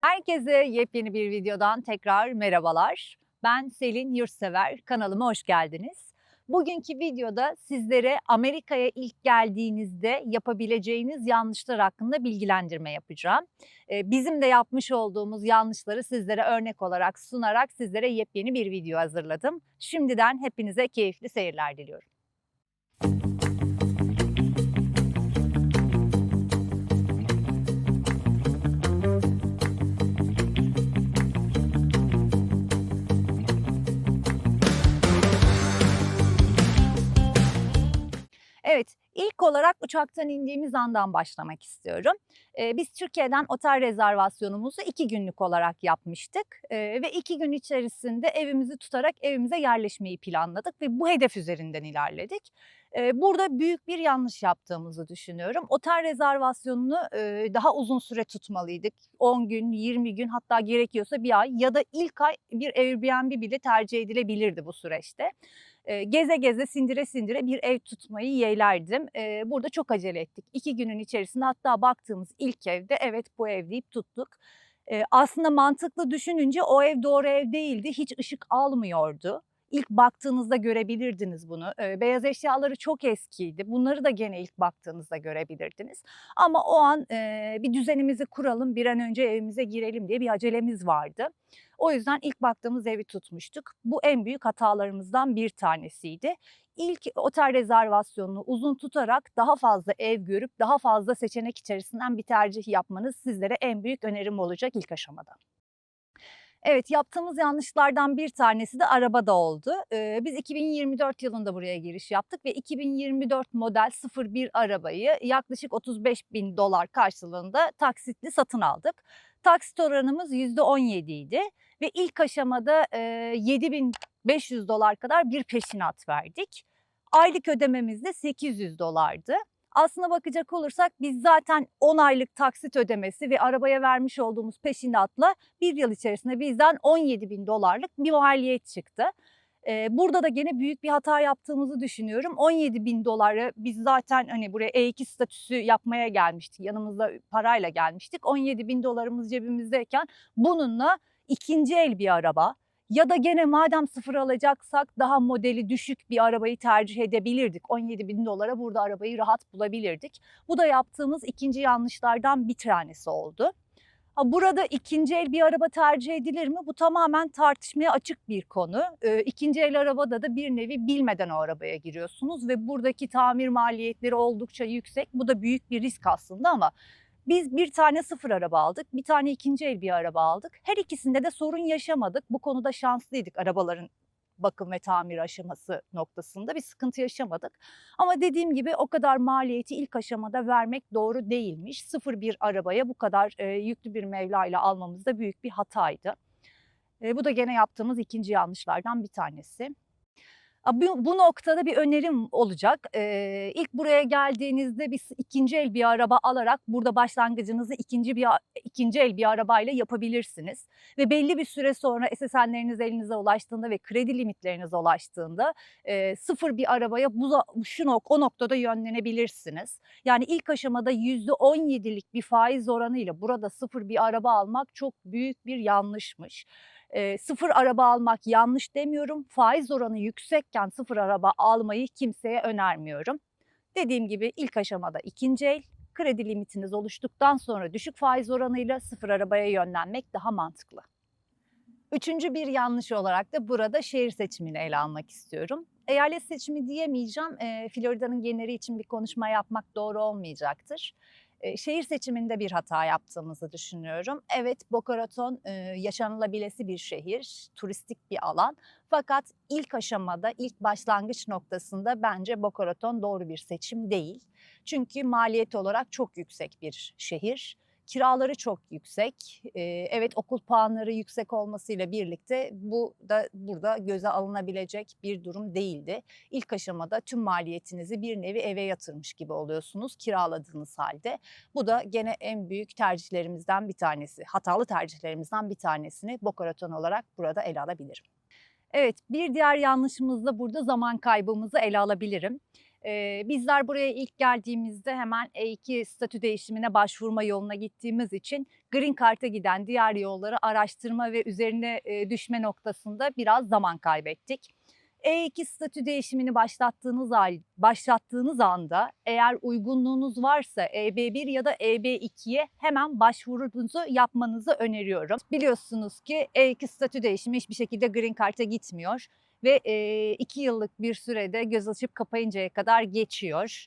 Herkese yepyeni bir videodan tekrar merhabalar. Ben Selin Yurtsever, kanalıma hoş geldiniz. Bugünkü videoda sizlere Amerika'ya ilk geldiğinizde yapabileceğiniz yanlışlar hakkında bilgilendirme yapacağım. Ee, Bizim de yapmış olduğumuz yanlışları sizlere örnek olarak sunarak sizlere yepyeni bir video hazırladım. Şimdiden hepinize keyifli seyirler diliyorum. İlk olarak uçaktan indiğimiz andan başlamak istiyorum. Biz Türkiye'den otel rezervasyonumuzu iki günlük olarak yapmıştık ve iki gün içerisinde evimizi tutarak evimize yerleşmeyi planladık ve bu hedef üzerinden ilerledik. Burada büyük bir yanlış yaptığımızı düşünüyorum. Otel rezervasyonunu daha uzun süre tutmalıydık. 10 gün, 20 gün hatta gerekiyorsa bir ay ya da ilk ay bir Airbnb bile tercih edilebilirdi bu süreçte. Geze geze sindire sindire bir ev tutmayı yeğlerdim. Burada çok acele ettik. 2 günün içerisinde hatta baktığımız ilk evde evet bu ev deyip tuttuk. Aslında mantıklı düşününce o ev doğru ev değildi. Hiç ışık almıyordu. İlk baktığınızda görebilirdiniz bunu. Beyaz eşyaları çok eskiydi. Bunları da gene ilk baktığınızda görebilirdiniz. Ama o an bir düzenimizi kuralım, bir an önce evimize girelim diye bir acelemiz vardı. O yüzden ilk baktığımız evi tutmuştuk. Bu en büyük hatalarımızdan bir tanesiydi. İlk otel rezervasyonunu uzun tutarak daha fazla ev görüp daha fazla seçenek içerisinden bir tercih yapmanız sizlere en büyük önerim olacak ilk aşamada. Evet, yaptığımız yanlışlardan bir tanesi de arabada oldu. Ee, biz 2024 yılında buraya giriş yaptık ve 2024 model 01 arabayı yaklaşık 35 bin dolar karşılığında taksitli satın aldık. Taksit oranımız %17 idi ve ilk aşamada e, 7500 dolar kadar bir peşinat verdik. Aylık ödememiz de 800 dolardı. Aslına bakacak olursak biz zaten 10 aylık taksit ödemesi ve arabaya vermiş olduğumuz peşinatla bir yıl içerisinde bizden 17 bin dolarlık bir maliyet çıktı. Ee, burada da gene büyük bir hata yaptığımızı düşünüyorum. 17 bin doları biz zaten hani buraya E2 statüsü yapmaya gelmiştik. Yanımızda parayla gelmiştik. 17 bin dolarımız cebimizdeyken bununla ikinci el bir araba ya da gene madem sıfır alacaksak daha modeli düşük bir arabayı tercih edebilirdik. 17 bin dolara burada arabayı rahat bulabilirdik. Bu da yaptığımız ikinci yanlışlardan bir tanesi oldu. Burada ikinci el bir araba tercih edilir mi? Bu tamamen tartışmaya açık bir konu. Ee, ikinci el arabada da bir nevi bilmeden o arabaya giriyorsunuz ve buradaki tamir maliyetleri oldukça yüksek. Bu da büyük bir risk aslında ama biz bir tane sıfır araba aldık, bir tane ikinci el bir araba aldık. Her ikisinde de sorun yaşamadık. Bu konuda şanslıydık arabaların bakım ve tamir aşaması noktasında bir sıkıntı yaşamadık. Ama dediğim gibi o kadar maliyeti ilk aşamada vermek doğru değilmiş. Sıfır bir arabaya bu kadar e, yüklü bir Mevla ile almamız da büyük bir hataydı. E, bu da gene yaptığımız ikinci yanlışlardan bir tanesi. Bu, bu noktada bir önerim olacak. Ee, ilk buraya geldiğinizde bir ikinci el bir araba alarak burada başlangıcınızı ikinci bir ikinci el bir arabayla yapabilirsiniz. Ve belli bir süre sonra SSN'leriniz elinize ulaştığında ve kredi limitlerinize ulaştığında e, sıfır bir arabaya bu şu nok o noktada yönlenebilirsiniz. Yani ilk aşamada %17'lik bir faiz oranıyla burada sıfır bir araba almak çok büyük bir yanlışmış. E, sıfır araba almak yanlış demiyorum. Faiz oranı yüksekken sıfır araba almayı kimseye önermiyorum. Dediğim gibi ilk aşamada ikinci el, kredi limitiniz oluştuktan sonra düşük faiz oranıyla sıfır arabaya yönlenmek daha mantıklı. Üçüncü bir yanlış olarak da burada şehir seçimini ele almak istiyorum. Eyalet seçimi diyemeyeceğim. E, Florida'nın geneli için bir konuşma yapmak doğru olmayacaktır. Şehir seçiminde bir hata yaptığımızı düşünüyorum. Evet Boca Raton yaşanılabilesi bir şehir, turistik bir alan. Fakat ilk aşamada, ilk başlangıç noktasında bence Boca Raton doğru bir seçim değil. Çünkü maliyet olarak çok yüksek bir şehir. Kiraları çok yüksek. Evet okul puanları yüksek olmasıyla birlikte bu da burada göze alınabilecek bir durum değildi. İlk aşamada tüm maliyetinizi bir nevi eve yatırmış gibi oluyorsunuz kiraladığınız halde. Bu da gene en büyük tercihlerimizden bir tanesi, hatalı tercihlerimizden bir tanesini Boca Raton olarak burada ele alabilirim. Evet, bir diğer yanlışımız da burada zaman kaybımızı ele alabilirim. Bizler buraya ilk geldiğimizde hemen E2 statü değişimine başvurma yoluna gittiğimiz için Green Card'a giden diğer yolları araştırma ve üzerine düşme noktasında biraz zaman kaybettik. E2 statü değişimini başlattığınız, hal- başlattığınız anda eğer uygunluğunuz varsa EB1 ya da EB2'ye hemen başvurunuzu yapmanızı öneriyorum. Biliyorsunuz ki E2 statü değişimi hiçbir şekilde Green Card'a gitmiyor ve e, iki yıllık bir sürede göz açıp kapayıncaya kadar geçiyor.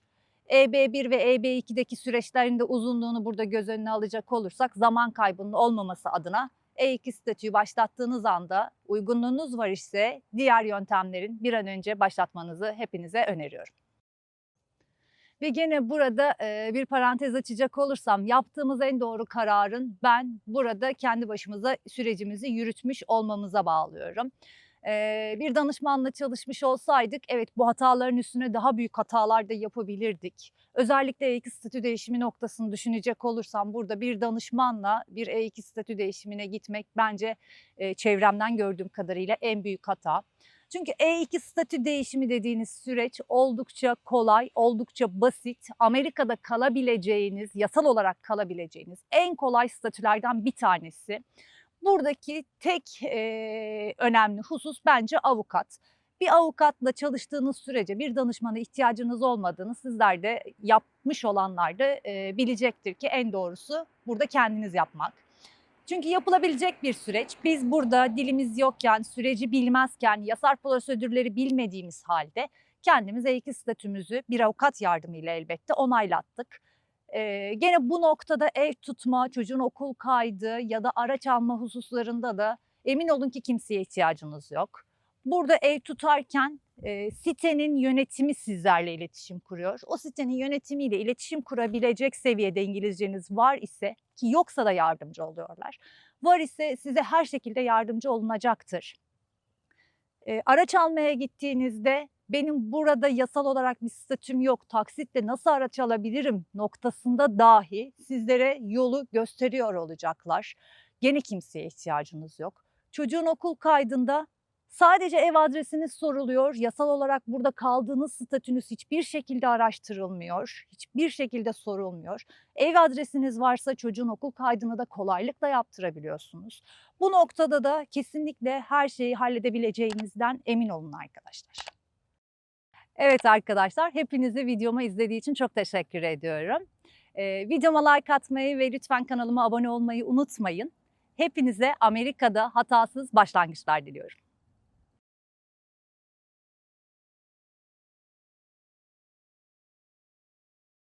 EB1 ve EB2'deki süreçlerin de uzunluğunu burada göz önüne alacak olursak zaman kaybının olmaması adına E2 statüyü başlattığınız anda uygunluğunuz var ise diğer yöntemlerin bir an önce başlatmanızı hepinize öneriyorum. Ve gene burada bir parantez açacak olursam yaptığımız en doğru kararın ben burada kendi başımıza sürecimizi yürütmüş olmamıza bağlıyorum. Bir danışmanla çalışmış olsaydık evet bu hataların üstüne daha büyük hatalar da yapabilirdik. Özellikle E2 statü değişimi noktasını düşünecek olursam burada bir danışmanla bir E2 statü değişimine gitmek bence çevremden gördüğüm kadarıyla en büyük hata. Çünkü E2 statü değişimi dediğiniz süreç oldukça kolay, oldukça basit. Amerika'da kalabileceğiniz, yasal olarak kalabileceğiniz en kolay statülerden bir tanesi. Buradaki tek e, önemli husus bence avukat. Bir avukatla çalıştığınız sürece bir danışmana ihtiyacınız olmadığını sizler de yapmış olanlar da e, bilecektir ki en doğrusu burada kendiniz yapmak. Çünkü yapılabilecek bir süreç. Biz burada dilimiz yokken, süreci bilmezken, yasal prosedürleri bilmediğimiz halde kendimiz E2 statümüzü bir avukat yardımıyla elbette onaylattık. Ee, gene bu noktada ev tutma, çocuğun okul kaydı ya da araç alma hususlarında da emin olun ki kimseye ihtiyacınız yok. Burada ev tutarken e, sitenin yönetimi sizlerle iletişim kuruyor. O sitenin yönetimiyle iletişim kurabilecek seviyede İngilizceniz var ise ki yoksa da yardımcı oluyorlar. Var ise size her şekilde yardımcı olunacaktır. E, araç almaya gittiğinizde benim burada yasal olarak bir statüm yok, taksitle nasıl araç alabilirim noktasında dahi sizlere yolu gösteriyor olacaklar. Gene kimseye ihtiyacınız yok. Çocuğun okul kaydında sadece ev adresiniz soruluyor. Yasal olarak burada kaldığınız statünüz hiçbir şekilde araştırılmıyor. Hiçbir şekilde sorulmuyor. Ev adresiniz varsa çocuğun okul kaydını da kolaylıkla yaptırabiliyorsunuz. Bu noktada da kesinlikle her şeyi halledebileceğinizden emin olun arkadaşlar. Evet arkadaşlar, hepinizi videomu izlediği için çok teşekkür ediyorum. Ee, videoma like atmayı ve lütfen kanalıma abone olmayı unutmayın. Hepinize Amerika'da hatasız başlangıçlar diliyorum.